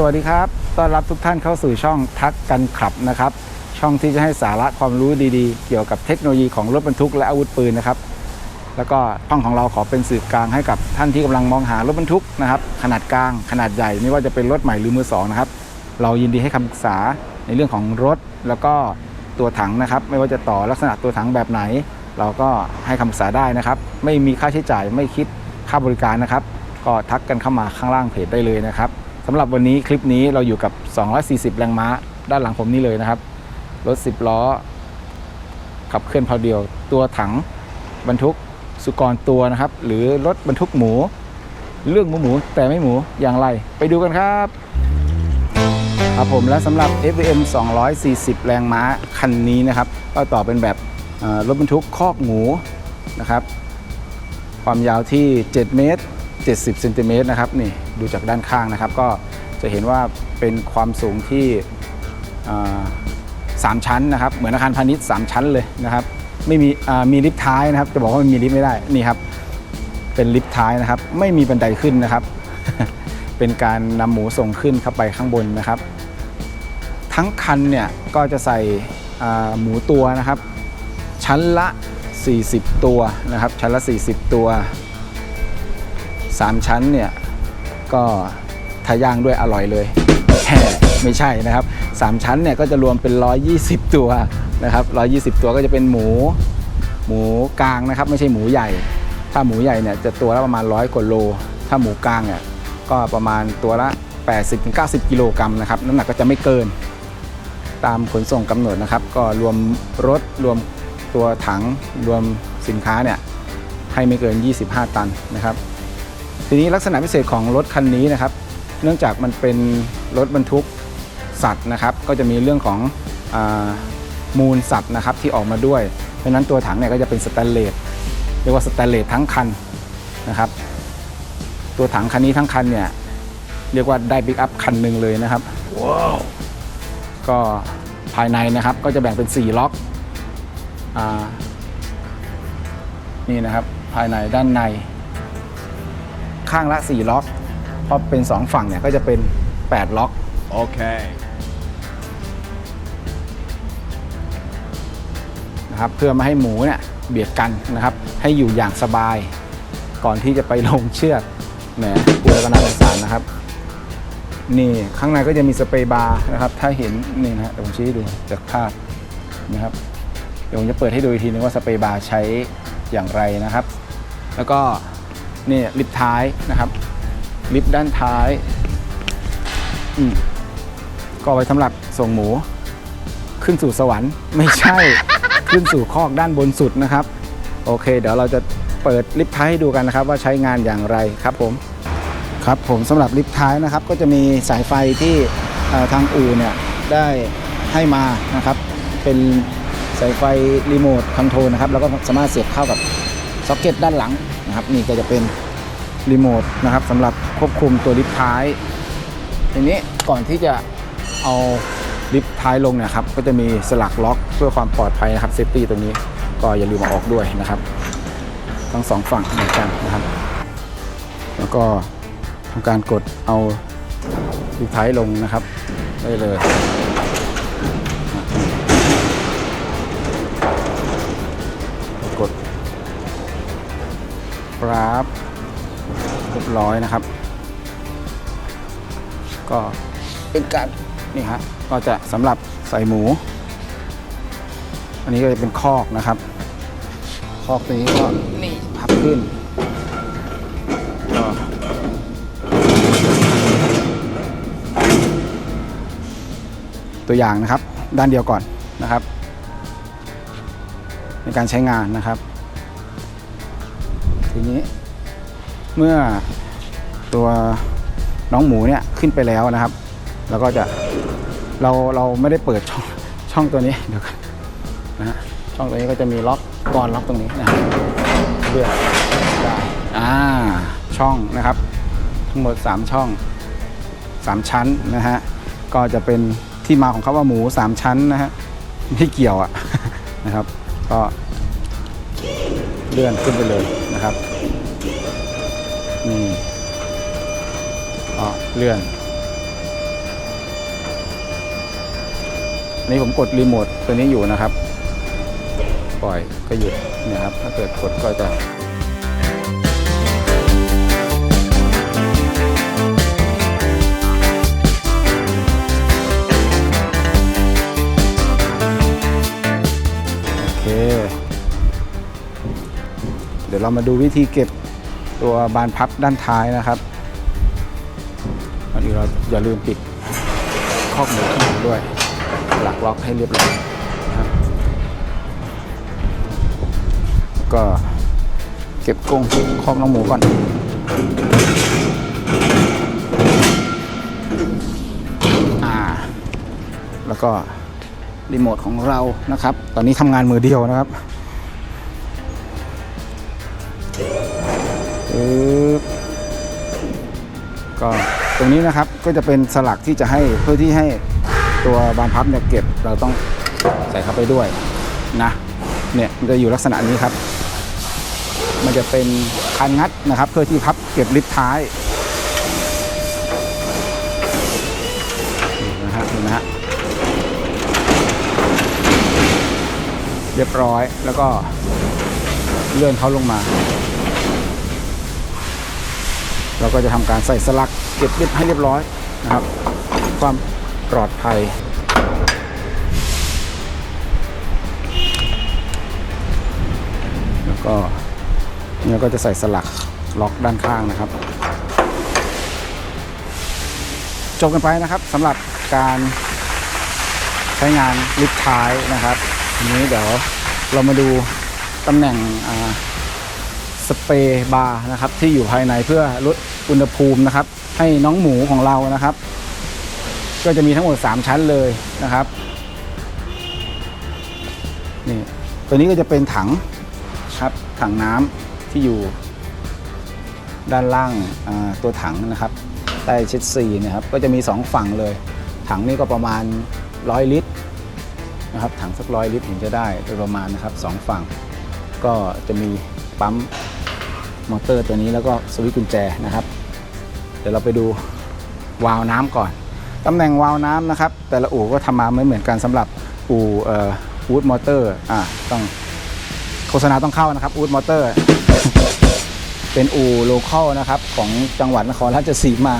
สวัสดีครับ ต้อนรับทุกท่านเข้าสู่ช่องทักกันขับนะครับ ช่องที่จะให้สาระความรู้ดีๆ เกี่ยวกับเทคโนโลยีของรถบรรทุกและอาวุธปืนนะครับ แล้วก็ช่องของเราขอเป็นสื่อกลางให้กับท่านที่กำลังมองหารถบรรทุกนะครับ ขนาดกลาง ขนาดใหญ่ ไม่ว่าจะเป็นรถใหม่หรือมือสองนะครับ เรายินดีให้คำปรึกษาในเรื่องของรถแล้วก็ตัวถังนะครับ ไม่ว่าจะต่อลักษณะตัวถังแบบไหน เราก็ให้คำปรึกษาได้นะครับ ไม่มีค่าใช้จ่ายไม่คิดค่าบริการนะครับ ก็ทักกันเข้ามาข้างล่างเพจได้เลยนะครับ สำหรับวันนี้คลิปนี้เราอยู่กับ 240 แรงม้า ด้านหลังผมนี่เลยนะครับ รถ 10 ล้อ ขับเคลื่อนพอเดียว ตัวถังบรรทุกสุกรตัวนะครับ หรือรถบรรทุกหมู เรื่องหมูหมูแต่ไม่หมูอย่างไร ไปดูกันครับ ครับผมและสำหรับ FVM 240 แรงม้าคันนี้นะครับ ก็ต่อเป็นแบบรถบรรทุกคอกหมูนะครับ ความยาวที่ 7 เมตร 70เซนติเมตรนะครับนี่ดูจากด้านข้างนะครับ ก็จะเห็นว่าเป็นความสูงที่สามชั้นนะครับ เหมือนอาคารพาณิชย์ 3 ชั้นเลยนะครับ ไม่มีมีลิฟต์ท้ายนะครับ จะบอกว่ามันมีลิฟต์ไม่ได้นี่ครับ เป็นลิฟต์ท้ายนะครับ ไม่มีบันไดขึ้นนะครับ เป็นการนำหมูส่งขึ้นเข้าไปข้างบนนะครับ ทั้งคันเนี่ยก็จะใส่หมูตัวนะครับ ชั้นละ 40 ตัวนะครับ ชั้นละ 40 ตัว 3ชั้นเนี่ยก็ทาย่างด้วยอร่อยเลยแฮ่ไม่ใช่นะครับ3ชั้นเนี่ยก็จะรวมเป็น 120 ตัวนะครับ120 ตัวก็จะเป็นหมู หมูกลางนะครับ ไม่ใช่หมูใหญ่ ถ้าหมูใหญ่เนี่ยจะตัวละประมาณ100กว่าโล ถ้าหมูกลางเนี่ยก็ประมาณตัวละ 80-90 กิโลกรัมนะครับน้ำหนักก็จะไม่เกิน ตามขนส่งกำหนดนะครับ ก็รวมรถรวมตัวถังรวมสินค้าเนี่ยให้ไม่เกิน 25 ตันนะครับ ทีนี้ลักษณะพิเศษของรถคันนี้นะครับ เนื่องจากมันเป็นรถบรรทุกสัตว์นะครับ ก็จะมีเรื่องของอามูลสัตว์นะครับที่ออกมาด้วย เพราะฉะนั้นตัวถังเนี่ยก็จะเป็นสแตนเลสเรียกว่าสแตนเลสทั้งคันนะครับ ตัวถังคันนี้ทั้งคันเนี่ยเรียกว่าได้บิ๊กอัพคันหนึ่งเลยนะครับก็ภายในนะครับก็จะแบ่งเป็น 4 ล็อกอานี่นะครับภายในด้านใน ข้างละ 4 ล็อกเพราะเป็น 2 ฝั่งเนี่ยก็จะเป็น 8 ล็อก Okay. นะครับเพื่อไม่ให้หมูเนี่ยเบียดกันนะครับ ให้อยู่อย่างสบาย ก่อนที่จะไปลงเชือกแหมพูดแล้วก็น่าสงสารนะครับ นี่ข้างในก็จะมีสเปรย์บาร์นะครับ ถ้าเห็นนี่นะฮะเดี๋ยวผมชี้ให้ดูจากภาพนะครับ เดี๋ยวผมจะเปิดให้ดูอีกทีนึงว่าสเปรย์บาร์ใช้อย่างไรนะครับ แล้วก็ นี่ลิฟต์ท้ายนะครับลิฟต์ด้านท้ายอืมก็ไว้สำหรับส่งหมู ขึ้นสู่สวรรค์ไม่ใช่ ขึ้นสู่คอกด้านบนสุดนะครับ โอเค เดี๋ยวเราจะเปิดลิฟต์ท้ายให้ดูกันนะครับ ว่าใช้งานอย่างไรครับผมครับผมสำหรับลิฟต์ท้ายนะครับ ก็จะมีสายไฟที่เอ่อทางอู่เนี่ยได้ให้มานะครับ เป็นสายไฟรีโมทคอนโทรลนะครับ แล้วก็สามารถเสียบเข้ากับซ็อกเก็ตด้านหลัง นะครับนี่ก็จะเป็นรีโมทนะครับสำหรับควบคุมตัวลิฟต์ท้ายทีนี้ก่อนที่จะเอาลิฟต์ท้ายลงเนี่ยครับก็จะมีสลักล็อกเพื่อความปลอดภัยนะครับเซฟตี้ตรงนี้ก็อย่าลืมมาออกด้วยนะครับทั้งสองฝั่งเหมือนกันนะครับ แล้วก็ทำการกดเอาลิฟต์ท้ายลงนะครับได้เลย ปราบเรียบร้อยนะครับ ก็เป็นการนี่ฮะก็จะสำหรับใส่หมู อันนี้ก็จะเป็นคอกนะครับ คอกตัวนี้ก็นี่พับขึ้นก็ตัวอย่างนะครับ ด้านเดียวก่อนนะครับ ในการใช้งานนะครับ ทีนี้ เมื่อตัวน้องหมูเนี่ยขึ้นไปแล้วนะครับ แล้วก็จะเราเราไม่ได้เปิดช่องช่องตัวนี้เดี๋ยวก่อนนะฮะช่องตัวนี้ก็จะมีล็อกกรอนล็อกตรงนี้นะครับเลือได้อ่าช่องนะครับ ทั้งหมด 3 ช่อง 3 ชั้นนะฮะก็จะเป็นที่มาของคาว่าหมู 3 ชั้นนะฮะไม่เกี่ยวอะนะครับ ก็เลื่อนขึ้นไปเลยนะครับ นึ่อ๋อเลื่อน นี่ผมกดรีโมทตัวนี้อยู่นะครับ ปล่อยก็หยุดเนี่ยครับ ถ้าเกิดกดก็จะเดี๋ยวเรามาดูวิธีเก็บ ตัวบานพับด้านท้ายนะครับอันนี้เราอย่าลืมปิดครอบหมูข้างหลังด้วย หลักล็อกให้เรียบร้อยนะครับก็เก็บกรงครอบน้องหมูก่อนอ่าแล้วก็รีโมทของเรานะครับ ตอนนี้ทำงานมือเดียวนะครับ ปึ๊บก็ตรงนี้นะครับก็จะเป็นสลักที่จะให้เพื่อที่ให้ตัวบานพับเนี่ยเก็บเราต้องใส่เข้าไปด้วยนะเนี่ยมันจะอยู่ลักษณะนี้ครับ มันจะเป็นคันงัดนะครับ เพื่อที่พับเก็บลิฟท้ายนะฮะนี่นะฮะเรียบร้อยแล้วก็เลื่อนเขาลงมา เราก็จะทำการใส่สลักเก็บเรียบให้เรียบร้อยนะครับ ความปลอดภัย แล้วก็เนี่ยก็จะใส่สลักล็อกด้านข้างนะครับ จบกันไปนะครับสำหรับการใช้งานลิฟต์ท้ายนะครับทีนี้เดี๋ยวเรามาดูตำแหน่งอ่า สเปรย์บาร์นะครับที่อยู่ภายในเพื่อลดอุณหภูมินะครับ ให้น้องหมูของเรานะครับ ก็จะมีทั้งหมด 3 ชั้นเลยนะครับนี่ตัวนี้ก็จะเป็นถังครับถังน้ำที่อยู่ ด้านล่างตัวถังนะครับใต้เช็ดซีนะครับก็จะมี 2 ฝั่งเลย ถังนี้ก็ประมาณ 100 ลิตรนะครับถังสักร้อยลิตรถึงจะได้โดยประมาณนะครับสองฝั่งก็จะมีปั๊ม มอเตอร์ตัวนี้แล้วก็สวิตช์กุญแจนะครับ เดี๋ยวเราไปดูวาล์วน้ำก่อนตำแหน่งวาล์วน้ำนะครับ แต่ละอู่ก็ทำมาไม่เหมือนกันสำหรับอู่เอ่อวูดมอเตอร์อ่าต้องโฆษณาต้องเข้านะครับวูดมอเตอร์เป็นอู่โลคอลนะครับของจังหวัดนครราชสีมา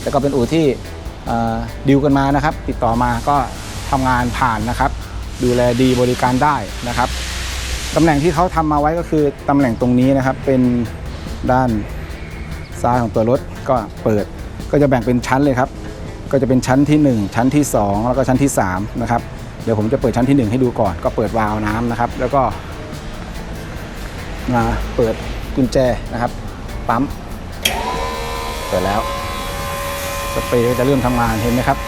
แต่ก็เป็นอู่ที่ดิวกันมานะครับ ติดต่อมาก็ทำงานผ่านนะครับ ดูแลดีบริการได้นะครับ ตำแหน่งที่เขาทำมาไว้ก็คือตำแหน่งตรงนี้นะครับ เป็นด้านซ้ายของตัวรถก็เปิด ก็จะแบ่งเป็นชั้นเลยครับ ก็จะเป็นชั้นที่ 1 ชั้นที่ 2 แล้วก็ชั้นที่3นะครับเดี๋ยวผมจะเปิดชั้นที่ 1 ให้ดูก่อน ก็เปิดวาล์วน้ำนะครับ แล้วก็มาเปิดกุญแจนะครับ ปั๊มเปิดแล้ว สเปรย์จะเริ่มทำงานเห็นไหมครับ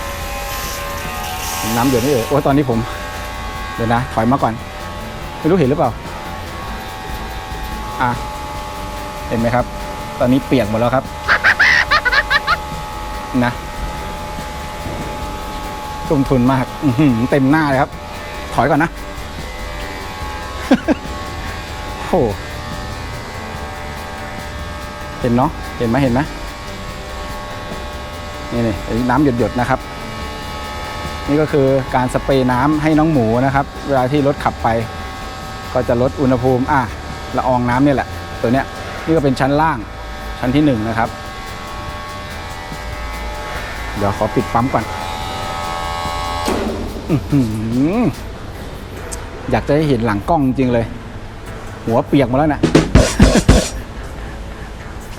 น้ำเดือดนี่เอ่ยโอ้ตอนนี้ผมเดี๋ยวนะ ถอยมาก่อน ไม่รู้เห็นหรือเปล่า อะ เห็นไหมครับ ตอนนี้เปียกหมดแล้วครับ นะทุ่มทุนมากอื้อหือเต็มหน้าเลยครับ ถอยก่อนนะโอ้โหเห็นเนาะเห็นไหมเห็นไหมนี่นี่อันนี้น้ำหยดๆนะครับ นี่ก็คือการสเปรย์น้ำให้น้องหมูนะครับ เวลาที่รถขับไป ก็จะลดอุณหภูมิอะละอองน้ำเนี่ยแหละ ตัวเนี้ยนี่ก็เป็นชั้นล่างชั้นที่หนึ่งนะครับ เดี๋ยวขอปิดปั๊มก่อนอยากจะให้เห็นหลังกล้องจริงเลย หัวเปียกหมาแล้วนะ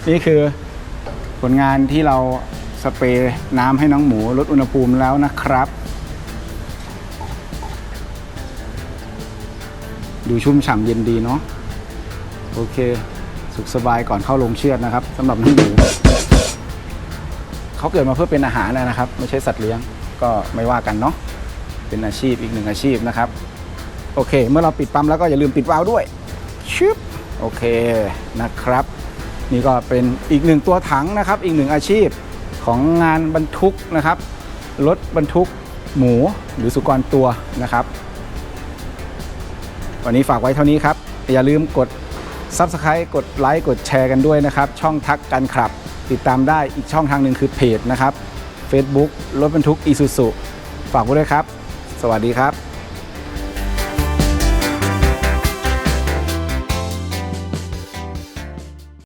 นี่คือผลงานที่เราสเปรย์น้ำให้น้องหมูลดอุณหภูมิแล้วนะครับ ดูชุ่มฉ่ำเย็นดีเนาะโอเค สุขสบายก่อนเข้าลงเชือดนะครับสำหรับน้องหมูเขาเกิดมาเพื่อเป็นอาหารนะครับ ไม่ใช่สัตว์เลี้ยงก็ไม่ว่ากันเนาะเป็นอาชีพอีกหนึ่งอาชีพนะครับ โอเค เมื่อเราปิดปั๊มแล้วก็อย่าลืมปิดวาล์วด้วยชึบโอเคนะครับ นี่ก็เป็นอีกหนึ่งตัวถังนะครับ อีกหนึ่งอาชีพของงานบรรทุกนะครับรถบรรทุกหมูหรือสุกรตัวนะครับ วันนี้ฝากไว้เท่านี้ครับ อย่าลืมกด Subscribe กดไลค์กดแชร์กันด้วยนะครับ ช่องทักกันขับ ติดตามได้อีกช่องทางหนึ่งคือเพจนะครับ Facebook รถบรรทุกอีซูซุฝากไว้ด้วยครับ สวัสดีครับ